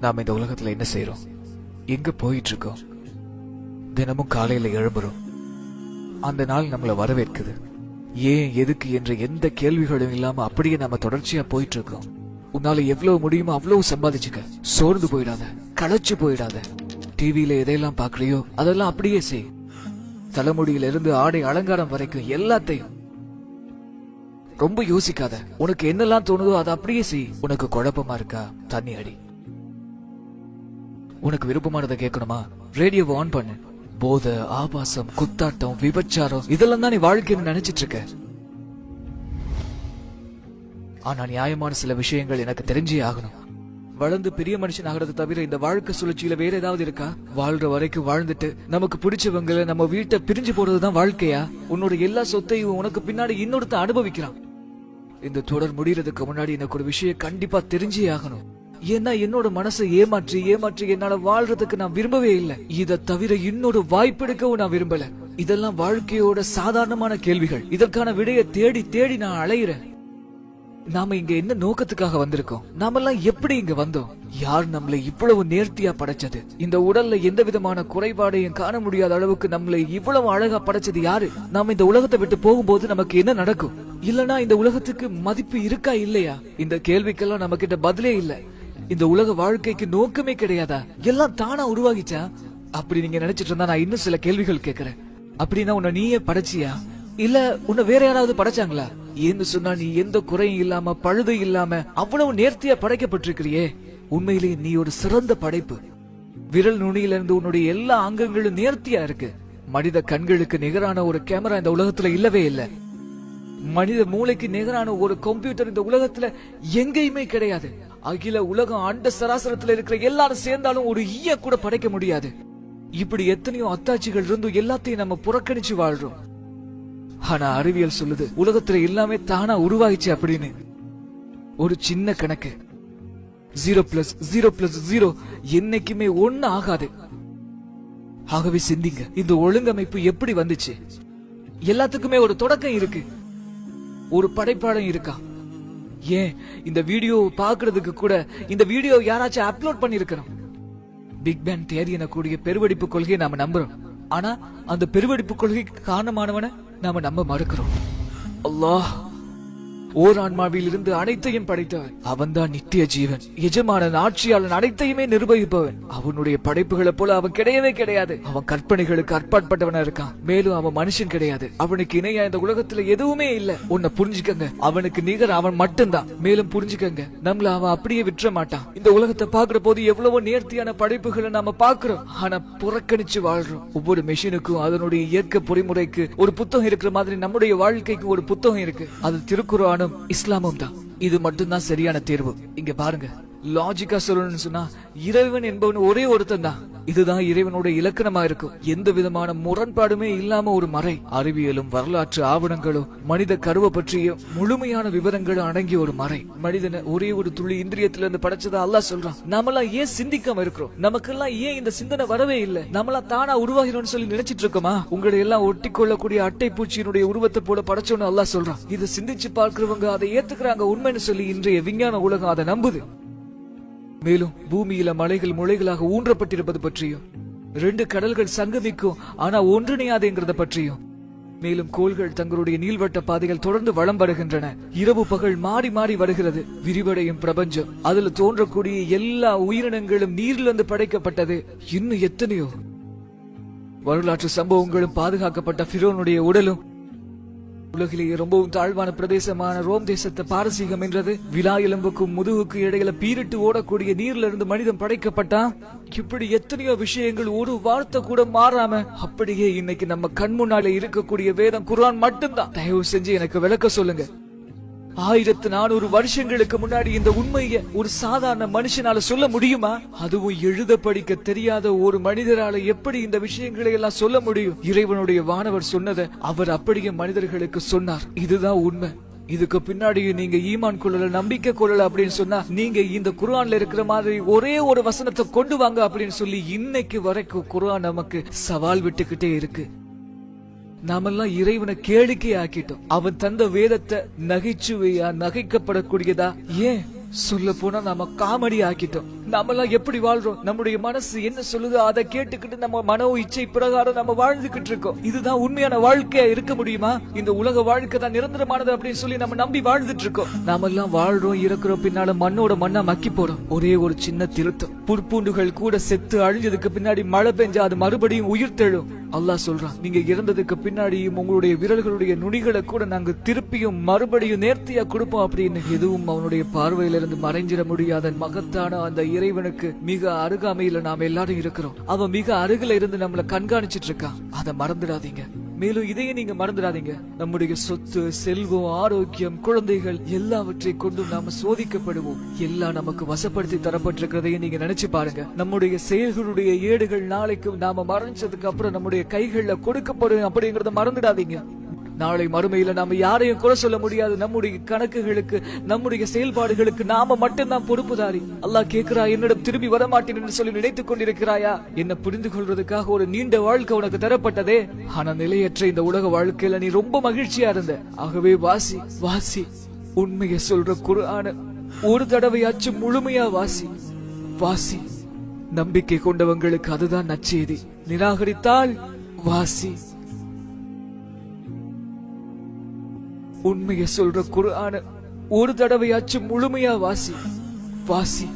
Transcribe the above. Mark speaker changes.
Speaker 1: நாம் இந்த உலகத்தில் என்ன செய்கிறோம் எங்க போயிட்டு இருக்கோம் தினமும் காலையில எழும்புறோம். அந்த நாள் நம்மளை வரவேற்குது. ஏன் எதுக்கு என்ற எந்த கேள்விகளும் இல்லாம அப்படியே நம்ம தொடர்ச்சியா போயிட்டு இருக்கோம் உன்னால எவ்வளவு முடியுமோ அவ்வளவு சம்பாதிச்சுக்க. சோர்ந்து போயிடாத. களைச்சு போயிடாத. டிவியில எதையெல்லாம் பாக்குறியோ அதெல்லாம் அப்படியே செய். தலைமுடியில இருந்து ஆடை அலங்காரம் வரைக்கும் எல்லாத்தையும். ரொம்ப யோசிக்காத. உனக்கு என்னெல்லாம் தோணுதோ அதை அப்படியே செய். உனக்கு குழப்பமா இருக்கா? தண்ணி அடி. உனக்கு விருப்பமானதை கேட்கணுமா? ரேடியோவை ஆன் பண்ணு. போதை ஆபாசம் குத்தாட்டம் விபச்சாரம் இதெல்லாம் தான் நீ வாழ்க்கைன்னு நினைச்சிட்டு இருக்க. ஆனா நியாயமான சில விஷயங்கள் எனக்கு தெரிஞ்சே ஆகணும். வளர்ந்து பெரிய மனுஷன் ஆகிறது தவிர இந்த வாழ்க்கை சுழற்சியில வேற ஏதாவது இருக்கா? வாழ்ற வரைக்கும் வாழ்ந்துட்டு நமக்கு பிடிச்சவங்கள நம்ம வீட்டை பிரிஞ்சு போறதுதான் வாழ்க்கையா? உன்னோட எல்லா சொத்தையும் உனக்கு பின்னாடி இன்னொருத்த அனுபவிக்கிறான். இந்த தொடர் முடியறதுக்கு முன்னாடி எனக்கு ஒரு விஷயம் கண்டிப்பா தெரிஞ்சே ஆகணும். ஏன்னா என்னோட மனசை ஏமாற்றி ஏமாற்றி என்னால வாழ்றதுக்கு நான் விரும்பவே இல்லை. இதை தவிர இன்னொரு வாய்ப்பெடுக்கவும் நான் விரும்பல. இதெல்லாம் வாழ்க்கையோட சாதாரணமான கேள்விகள். இதற்கான விடையை தேடி தேடி நான் அலையிறேன். நாம இங்க என்ன நோக்கத்துக்காக வந்திருக்கோம்? நாமெல்லாம் எப்படி இங்க வந்தோம்? யார் நம்மளை இவ்வளவு நேர்த்தியா படைச்சது? இந்த உடல்ல எந்த விதமான குறைபாடையும் காண முடியாத அளவுக்கு நம்மளை இவ்வளவு அழகா படைச்சது யாரு? நாம இந்த உலகத்தை விட்டு போகும்போது நமக்கு என்ன நடக்கும்? இல்லனா இந்த உலகத்துக்கு மதிப்பு இருக்கா இல்லையா? இந்த கேள்விக்கெல்லாம் நம்ம கிட்ட பதிலே இல்லை. இந்த உலக வாழ்க்கைக்கு நோக்கமே கிடையாதா? எல்லாம் தானா உருவாகிச்சா? அப்படி நீங்க நினைச்சிட்டு இருந்தா நான் இன்னும் சில கேள்விகள் கேக்குறேன். அப்படின்னா உன்னை நீயே படைச்சியா? இல்ல உன்னை வேற யாராவது படைச்சாங்களா? ஏன்னு சொன்னா நீ எந்த குறையும் இல்லாம பழுது இல்லாம அவ்வளவு நேர்த்தியா படைக்கப்பட்டிருக்கிறியே. உண்மையிலேயே நீ ஒரு சிறந்த படைப்பு. விரல் நுனியில இருந்து உன்னுடைய எல்லா அங்கங்களும் நேர்த்தியா இருக்கு. மனித கண்களுக்கு நிகரான ஒரு கேமரா இந்த உலகத்துல இல்லவே இல்ல. மனித மூளைக்கு நிகரான ஒரு கம்ப்யூட்டர் இந்த உலகத்துல எங்கேயுமே கிடையாது. அகில உலகம் அண்ட சராசரத்துல இருக்கிற எல்லாரும் சேர்ந்தாலும் ஒரு ஈய கூட படைக்க முடியாது. இப்படி எத்தனையோ அத்தாட்சிகள் இருந்தும் எல்லாத்தையும் நம்ம புறக்கணிச்சு வாழ்றோம். ஆனா அறிவியல் சொல்லுது உலகத்துல எல்லாமே தானா உருவாயிச்சு அப்படின்னு. ஒரு சின்ன கணக்கு. Zero plus zero plus zero என்னைக்குமே ஒண்ணு ஆகாது. ஆகவே சிந்திங்க இந்த ஒழுங்கமைப்பு எப்படி வந்துச்சு? எல்லாத்துக்குமே ஒரு தொடக்கம் இருக்கு. ஒரு படைப்பாளம் இருக்கா? ஏன்? இந்த வீடியோ பாக்குறதுக்கு கூட இந்த வீடியோ யாராச்சும் அப்லோட் பண்ணிருக்கணும். பிக் பேன் தேதி என எனக்கூடிய பெருவெடிப்பு கொள்கையை நாம நம்புறோம். ஆனா அந்த பெருவெடிப்பு கொள்கைக்கு காரணமானவன நாம நம்ப மறுக்கிறோம். அல்லாஹ். ஓர் ஆன்மாவில் இருந்து அனைத்தையும் படைத்தவன். அவன்தான் நித்திய ஜீவன். எஜமானன் ஆட்சியாளன் அனைத்தையுமே நிர்வகிப்பவன். அவனுடைய படைப்புகளை போல அவன் கிடையவே கிடையாது. அவன் கற்பனைகளுக்கு அற்பாற்பட்டவனா இருக்கான். மேலும் அவன் மனுஷன் கிடையாது. அவனுக்கு இணையா இந்த உலகத்துல எதுவுமே இல்ல. உன்னை புரிஞ்சுக்கங்க. அவனுக்கு நிகர் அவன் மட்டும்தான். மேலும் புரிஞ்சுக்கங்க. நம்மள அவன் அப்படியே விட்டுற மாட்டான். இந்த உலகத்தை பாக்குற போது எவ்வளவோ நேர்த்தியான படைப்புகளை நாம பாக்குறோம் ஆனா புறக்கணிச்சு வாழ்றோம். ஒவ்வொரு மெஷினுக்கும் அதனுடைய இயற்கை பொறிமுறைக்கு ஒரு புத்தகம் இருக்கிற மாதிரி நம்முடைய வாழ்க்கைக்கு ஒரு புத்தகம் இருக்கு. அது குரானும் இஸ்லாமும் தான். இது மட்டும்தான் சரியான தேர்வு. இங்க பாருங்க. லாஜிக்கா சொல்லணும்னு சொன்னா இறைவன் என்பவன் ஒரே ஒருத்தன் தான். இதுதான் இறைவனோட இலக்கணமா இருக்கும். எந்த விதமான முரண்பாடுமே இல்லாம ஒரு மறை. அறிவியலும் வரலாற்று ஆவணங்களும் மனித கருவை பற்றிய முழுமையான விவரங்களும் அடங்கிய ஒரு மறை. மனிதனை ஒரே ஒரு துளி இந்திரியத்துல இருந்து படைச்சதா அல்லா சொல்றான். நம்மளாம் ஏன் சிந்திக்காம இருக்கிறோம்? நமக்கெல்லாம் ஏன் இந்த சிந்தனை வரவே இல்லை? நம்மளா தானா உருவாகிறோம்னு சொல்லி நினைச்சிட்டு இருக்கோமா? உங்களை எல்லாம் ஒட்டி கொள்ளக்கூடிய அட்டை பூச்சியினுடைய உருவத்தை போல படைச்சோன்னு அல்லா சொல்றான். இதை சிந்திச்சு பார்க்கிறவங்க அதை ஏத்துக்கிறாங்க உண்மைன்னு சொல்லி இன்றைய விஞ்ஞான உலகம் அதை நம்புது. மேலும் பூமியில மலைகள் முளைகளாக ஊன்றப்பட்டிருப்பது பற்றியும் ரெண்டு கடல்கள் சங்கமிக்கும் ஆனா ஒன்றிணையாதுங்கிறத பற்றியும். மேலும் கோள்கள் தங்களுடைய நீள்வட்ட பாதைகள் தொடர்ந்து வளம் வருகின்றன. இரவு பகல் மாறி மாறி வருகிறது. விரிவடையும் பிரபஞ்சம். அதுல தோன்றக்கூடிய எல்லா உயிரினங்களும் நீரிலிருந்து படைக்கப்பட்டது இன்னும் எத்தனையோ. வரலாற்று சம்பவங்களும் பாதுகாக்கப்பட்ட பிரோனுடைய உடலும் உலகிலேயே ரொம்பவும் தாழ்வான பிரதேசமான ரோம் தேசத்தை பாரசீகம் என்றது. விழா எலும்புக்கும் முதுகுக்கு இடையில பீரிட்டு ஓடக்கூடிய நீர்ல இருந்து மனிதன் படைக்கப்பட்டான். இப்படி எத்தனையோ விஷயங்கள் ஒரு வார்த்தை கூட மாறாம அப்படியே இன்னைக்கு நம்ம கண் முன்னாலே இருக்கக்கூடிய வேதம் குரான் மட்டும்தான். தயவு செஞ்சு எனக்கு விளக்க சொல்லுங்க. ஆயிரத்து நானூறு வருஷங்களுக்கு முன்னாடி இந்த உண்மைய ஒரு சாதாரண மனுஷனால சொல்ல முடியுமா? அதுவும் எழுத படிக்க தெரியாத ஒரு மனிதரால எப்படி இந்த விஷயங்களை எல்லாம் சொல்ல முடியும்? இறைவனுடைய வானவர் சொன்னதை அவர் அப்படியே மனிதர்களுக்கு சொன்னார். இதுதான் உண்மை. இதுக்கு பின்னாடியும் நீங்க ஈமான் கொள்ளல நம்பிக்கை கொள்ளல அப்படின்னு சொன்னா நீங்க இந்த குரான்ல இருக்கிற மாதிரி ஒரே ஒரு வசனத்தை கொண்டு வாங்க அப்படின்னு சொல்லி இன்னைக்கு வரைக்கும் குரான் நமக்கு சவால் விட்டுக்கிட்டே இருக்கு. நாமெல்லாம் இறைவனை கேளிக்கை ஆக்கிட்டோம் அவன் தந்த வேதத்தை நகைச்சுவையா நகைக்கப்படக்கூடியதா? ஏன்? சொல்ல போனா நாம காமெடி ஆக்கிட்டோம் நாமெல்லாம் எப்படி வாழ்றோம்? நம்முடைய மனசு என்ன சொல்லுதோ? அதை கேட்டுக்கிட்டு நம்ம மனோ இச்சை பிரகாரம் நம்ம வாழ்ந்துகிட்டு இருக்கோம். இதுதான் உண்மையான வாழ்க்கையா இருக்க முடியுமா? இந்த உலக வாழ்க்கை தான் நிரந்தரமானது அப்படின்னு சொல்லி நம்ம நம்பி வாழ்ந்துட்டு இருக்கோம். நாம எல்லாம் வாழ்றோம் இறக்குறோம் பின்னால மண்ணோட மண்ணா மக்கி போறோம். ஒரே ஒரு சின்ன திருத்தம். புற்பூண்டுகள் கூட செத்து அழிஞ்சதுக்கு பின்னாடி மழை பெஞ்சா அது மறுபடியும் உயிர் தெழும். அல்லாஹ் சொல்றான் நீங்க இறந்ததுக்கு பின்னாடியும் உங்களுடைய விரல்களுடைய நுனிகளை கூட நாங்க திருப்பியும் மறுபடியும் நேர்த்தியா கொடுப்போம் அப்படின்னு. எதுவும் அவனுடைய பார்வையிலிருந்து மறைஞ்சிட முடியாத மகத்தான அந்த இறைவனுக்கு மிக அருகாமையில நாம எல்லாரும் இருக்கிறோம். அவன் மிக அருகில இருந்து நம்மள கண்காணிச்சிட்டு இருக்கான் அதை மறந்துடாதீங்க. மேலும் இதையும் நீங்க மறந்துடாதீங்க. நம்முடைய சொத்து செல்வம் ஆரோக்கியம் குழந்தைகள் எல்லாவற்றை கொண்டு நாம சோதிக்கப்படுவோம். எல்லாம் நமக்கு வசப்படுத்தி தரப்பட்டிருக்கிறதையும் நீங்க நினைச்சு பாருங்க. நம்முடைய செயல்களுடைய ஏடுகள் நாளைக்கு நாம மறைஞ்சதுக்கு அப்புறம் நம்முடைய கைகள்ல கொடுக்கப்படும் அப்படிங்கறத மறந்துடாதீங்க. நாளை மறுமையில நாம யாரையும் குறை சொல்ல முடியாது. நம்முடைய கணக்குகளுக்கு நம்முடைய செயல்பாடுகளுக்கு நாம மட்டும்தான் பொறுப்புதாரி. அல்லாஹ் கேக்குறா என்னிடம் திரும்பி வரமாட்டேன் என்று சொல்லி நினைத்துக் கொண்டிருக்கிறாயா? என்ன புரிந்து கொள்வதற்காக ஒரு நீண்ட வாழ்க்கை உனக்கு தரப்பட்டதே. ஆனா நிலையற்ற இந்த உலக வாழ்க்கையில நீ ரொம்ப மகிழ்ச்சியா இருந்த. ஆகவே வாசி வாசி. உண்மையை சொல்ற குரான ஒரு தடவையாச்சும் முழுமையா வாசி. வாசி. நம்பிக்கை கொண்டவங்களுக்கு அதுதான் நச்செய்தி நிராகரித்தால் வாசி. உண்மையை சொல்ற குரான ஒரு தடவையாச்சும் முழுமையா வாசி. வாசி.